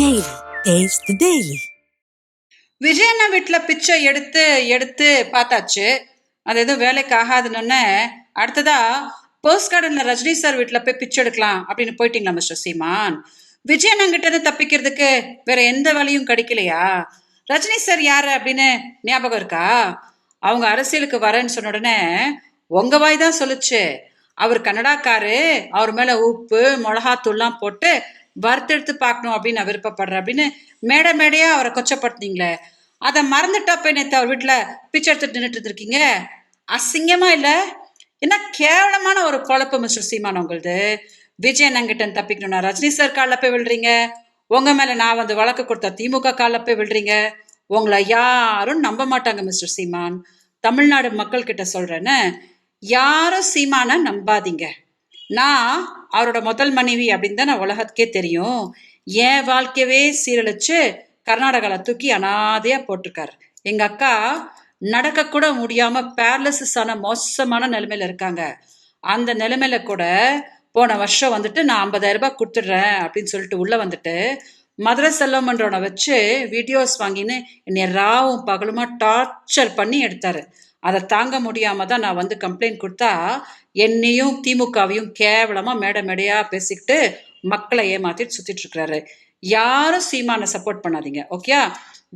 Daily taste the Daily. விஜயண்ணா வீட்டில் பிச்சை எடுத்து எடுத்து பார்த்தாச்சு. அது எதுவும் வேலைக்கு ஆகாதுன்னு அடுத்ததா போஸ்ட் கார்டன்ல ரஜினி சார் வீட்டில் போய் பிச்சை எடுக்கலாம் அப்படின்னு போயிட்டீங்களா மிஸ்டர் சீமான்? விஜயண்ணா இருந்து தப்பிக்கிறதுக்கு வேற எந்த வழியும் கிடைக்கலையா? ரஜினி சார் யாரு அப்படின்னு ஞாபகம் இருக்கா? அவங்க அரசியலுக்கு வரேன்னு சொன்ன உடனே உங்க வாய் தான் சொல்லுச்சு. அவர் கன்னடாக்காரு அவர் மேல உப்பு மிளகாத்தூள்லாம் போட்டு வறுத்தெடுத்து பார்க்கணும் அப்படின்னு நான் விருப்பப்படுறேன் அப்படின்னு மேடை மேடையா அவரை கொச்சப்படுத்துனீங்களே. அதை மறந்துட்டா போய் நேற்று அவர் வீட்டில் பிச்சை எடுத்துட்டு நின்றுட்டு இருக்கீங்க அசிங்கமா இல்லை? என்ன கேவலமான ஒரு குழப்பு மிஸ்டர் சீமான் உங்களுது. விஜய் அண்ணங்கிட்ட தப்பிக்கணும்னா ரஜினி சார் காலில் போய் விழுறீங்க. உங்க மேல நான் வந்து வழக்கு கொடுத்த திமுக காலில் போய் விழுறீங்க. உங்களை யாரும் நம்ப மாட்டாங்க மிஸ்டர் சீமான். தமிழ்நாடு மக்கள் கிட்ட சொல்றேன்னு யாரும் சீமானை நம்பாதீங்க. நான் அவரோட முதல் மனைவி அப்படின்னு தான் நான் உலகத்துக்கே தெரியும். என் வாழ்க்கையவே சீரழிச்சு கர்நாடகாவில் தூக்கி அனாதையாக போட்டிருக்காரு. எங்கள் அக்கா நடக்கக்கூட முடியாமல் முடியாம ஆன மோசமான நிலைமையில் இருக்காங்க. அந்த நிலைமையில கூட போன வருஷம் வந்துட்டு நான் ஐம்பதாயிரம் ரூபாய் கொடுத்துட்றேன் அப்படின்னு சொல்லிட்டு உள்ளே வந்துட்டு மதுரை செல்வமன்றவனை வச்சு வீடியோஸ் வாங்கின்னு என்னை ராவும் பகலுமா டார்ச்சர் பண்ணி எடுத்தாரு. அதை தாங்க முடியாம தான் நான் வந்து கம்ப்ளைண்ட் கொடுத்தா என்னையும் திமுகவையும் கேவலமா மேடை மேடையா பேசிக்கிட்டு மக்களை ஏமாத்திட்டு சுத்திட்டு இருக்கிறாரு. யாரும் சீமானை சப்போர்ட் பண்ணாதீங்க ஓகே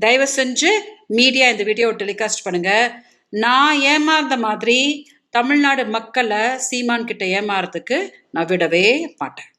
தயவு செஞ்சு மீடியா இந்த வீடியோவை டெலிகாஸ்ட் பண்ணுங்க. நான் ஏமாந்த மாதிரி தமிழ்நாடு மக்களை சீமான் கிட்ட ஏமாறதுக்கு நான் விடவே மாட்டேன்.